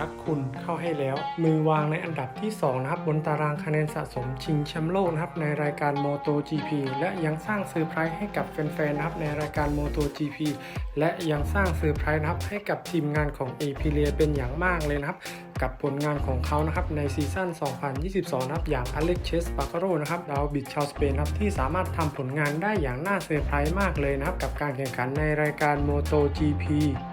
รักคุณเข้าให้แล้ว มือวางในอันดับที่ 2 นะครับ บนตารางคะแนนสะสมชิงแชมป์โลกนะครับ ในรายการ MotoGP และยังสร้างเซอร์ไพรส์ให้กับแฟนๆนะครับในรายการ MotoGP และยังสร้างเซอร์ไพรส์นะครับให้กับทีมงานของ a p i l i a เป็นอย่างมากเลยนะครับกับผลงานของเขานะครับในซีซั่น 2022 นะครับ อย่างอเล็กเชสปาคาโรนะครับดาวบิดชาวสเปนนะครับที่สามารถทำผลงานได้อย่างน่าเซอร์ไพรส์มากเลยนะครับ กับการแข่งขันในรายการ MotoGP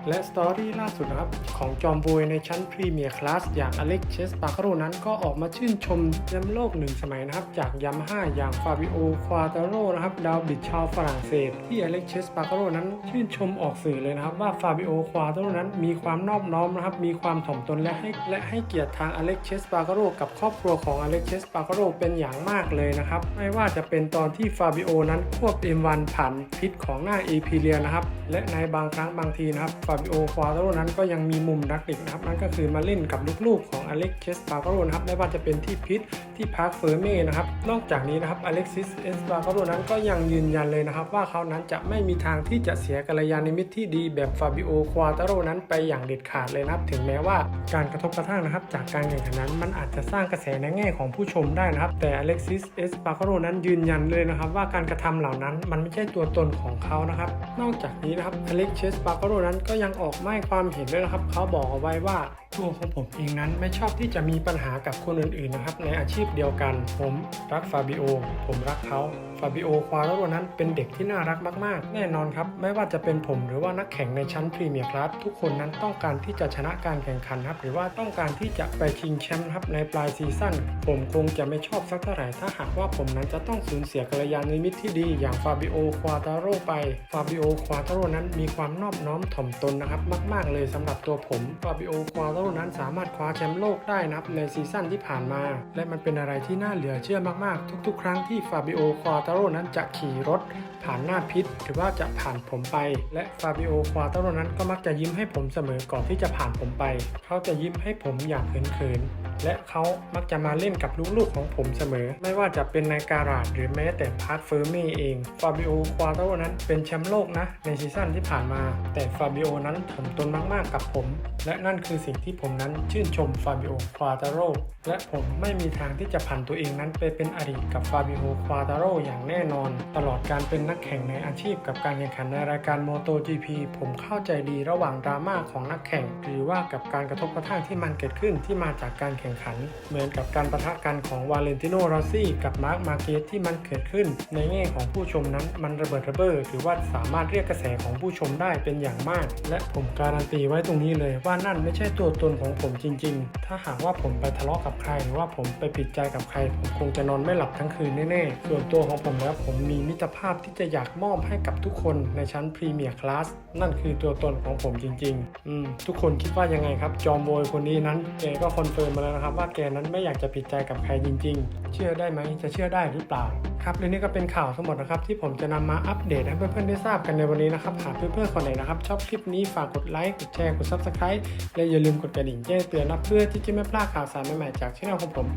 และสตอรี่ล่าสุดนะครับ ของจอมบวยในชั้นพรีเมียร์คลาสอย่างอเล็กเชสปาคาโรนั้นก็ออกมาชื่นชมแชมป์โลกหนึ่งสมัยนะครับ จากยามาฮ่าอย่างฟาบิโอควาตาโรนะครับดาวบิดชาวฝรั่งเศส ที่อเล็กเชสปาคาโรนั้นชื่นชมออกสื่อเลยนะครับ ว่าฟาบิโอควาตาโรนั้นมีความนอบน้อมนะครับ มีความถ่อมตนและให้และให้เกียรติทางอเล็กเชสปาคาโรกับครอบครัวของอเล็กเชสปาคาโรเป็นอย่างมากเลยนะครับไม่ว่าจะเป็นตอนที่ฟาบิโอนั้นควบ M1 ผ่านพิษของหน้าเอพิเลียนะครับและในบางครั้งบางทีนะครับาบิโอควาโรนั้นก็ยังมีมุมดักดิกนะครับ นั่นก็คือมาเล่นกับลูกๆของอเล็กเชสปาคาโรนะครับไม่ว่าจะเป็นที่พิษที่พาร์คเฟอร์เม่นะครับ นอกจากนี้นะครับอเล็กซิสเอสปาคาโรนั้นก็ยังยืนยันเลยนะครับ ว่าเขานั้นจะไม่มีทางที่จะเสียกัลยาณมิตรที่ดีแบบฟาบิโอควาตาโรนั้นไปอย่างเด็ดขาดเลยนะครับ ถึงแม้ว่าการกระทบกระทั่งนะครับ จากการแข่งขันนั้นมันอาจจะสร้างกระแสในแง่ของผู้ชมได้นะครับ แต่อเล็กซิสเอสปาคาโรนั้นยืนยันเลยนะครับ ว่าการกระทำเหล่านั้นมันไม่ใช่ตัวตนของเขานะครับ นอกจากนี้นะครับอเล็กเชสปาคาโรนั้นก็ยังังออกไม่ความเห็นด้วยนะครับ เขาบอกเอาไว้ว่า ตัวของผมเองนั้นไม่ชอบที่จะมีปัญหากับคนอื่นๆนะครับ ในอาชีพเดียวกัน ผมรักฟาบิโอผมรักเขาฟาบิโอควาโรนั้นเป็นเด็กที่น่ารักมาก ๆ แน่นอนครับ ไม่ว่าจะเป็นผมหรือว่านักแข่งในชั้นพรีเมียร์คลาสทุกคนนั้นต้องการที่จะชนะการแข่งขันครับ หรือว่าต้องการที่จะไปชิงแชมป์ครับในปลายซีซั่นผมคงจะไม่ชอบสักเท่าไหร่ถ้าหากว่าผมนั้นจะต้องสูญเสียกัลยาณมิตรที่ดีอย่างฟาบิโอควาตาโรไปฟาบิโอควาตาโรนั้นมีความนอบน้อมถ่อมตนนะครับมาก ๆ เลยสำหรับตัวผมฟาบิโอควาตาโรนั้นสามารถคว้าแชมป์โลกได้นับในซีซั่นที่ผ่านมา และมันเป็นอะไรที่น่าเหลือเชื่อมากๆ ทุกๆ ครั้งที่ฟาบิโอควาตาโรนั้นจะขี่รถ ผ่านหน้าพิษหรือว่าจะผ่านผมไป และฟาบิโอควาตาโรนั้นก็มักจะยิ้มให้ผมเสมอก่อนที่จะผ่านผมไป เขาจะยิ้มให้ผมอย่างเขินๆ และเขามักจะมาเล่นกับลูกๆของผมเสมอ ไม่ว่าจะเป็นในการาดหรือแม้แต่พาร์ทเฟอร์เม่เองฟาบิโอควาตาโรนั้นเป็นแชมป์โลกนะ ในซีซั่นที่ผ่านมา แต่ฟาบิโอนั้นถ่อมตนมากๆกับผม และนั่นคือสิ่งที่ผมนั้นชื่นชมฟาบิโอควาตาโรและผมไม่มีทางที่จะผันตัวเองนั้นไปเป็นอดีตกับฟาบิโอควาตาโรอย่างแน่นอน ตลอดการเป็นนักแข่งในอาชีพกับการแข่งขันในรายการ MotoGP ผมเข้าใจดีระหว่างดราม่าของนักแข่ง หรือว่ากับการกระทบกระทั่งที่มันเกิดขึ้นที่มาจากการแข่งขัน เหมือนกับการประทะกันของวาเลนติโนรอซี่กับมาร์คมาเกสที่มันเกิดขึ้น ในแง่ของผู้ชมนั้นมันระเบิดระเบ้อถือว่าสามารถเรียกกระแสของผู้ชมได้เป็นอย่างมาก และผมการันตีไว้ตรงนี้เลยว่านั่นไม่ใช่ตัวตนของผมจริง ๆ ถ้าหากว่าผมไปทะเลาะกับใครหรือว่าผมไปปิดใจกับใคร ผมคงจะนอนไม่หลับทั้งคืนแน่ๆ ส่วนตัวของผมแล้วผมมีมิตรภาพที่จะอยากมอบให้กับทุกคนในชั้นพรีเมียร์คลาสนั่นคือตัวตนของผมจริง ๆ อืมทุกคนคิดว่ายังไงครับ จอมโวยคนนี้นั้นแกก็คอนเฟิร์มมาแล้วนะครับว่าแกนั้นไม่อยากจะปิดใจกับใครจริง ๆ เชื่อได้ไหมจะเชื่อได้หรือเปล่าครับและนี่ก็เป็นข่าวทั้งหมดนะครับที่ผมจะนำมาอัปเดตให้เพื่อนๆได้ทราบกันในวันนี้นะครับหากเพื่อนๆคนไหนนะครับชอบคลิปนี้ฝากกดไลค์กดแชร์กด subscribe และอย่าลืมกดกระดิ่งแจ้งเตือนนะเพื่อที่จะไม่พลาดข่าวสารใหม่ๆจากช่องของผม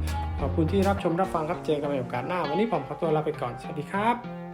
ขอบคุณที่รับชมรับฟังครับเจอกันใหม่โอกาสหน้า วันนี้ผมขอตัวลาไปก่อนสวัสดีครับ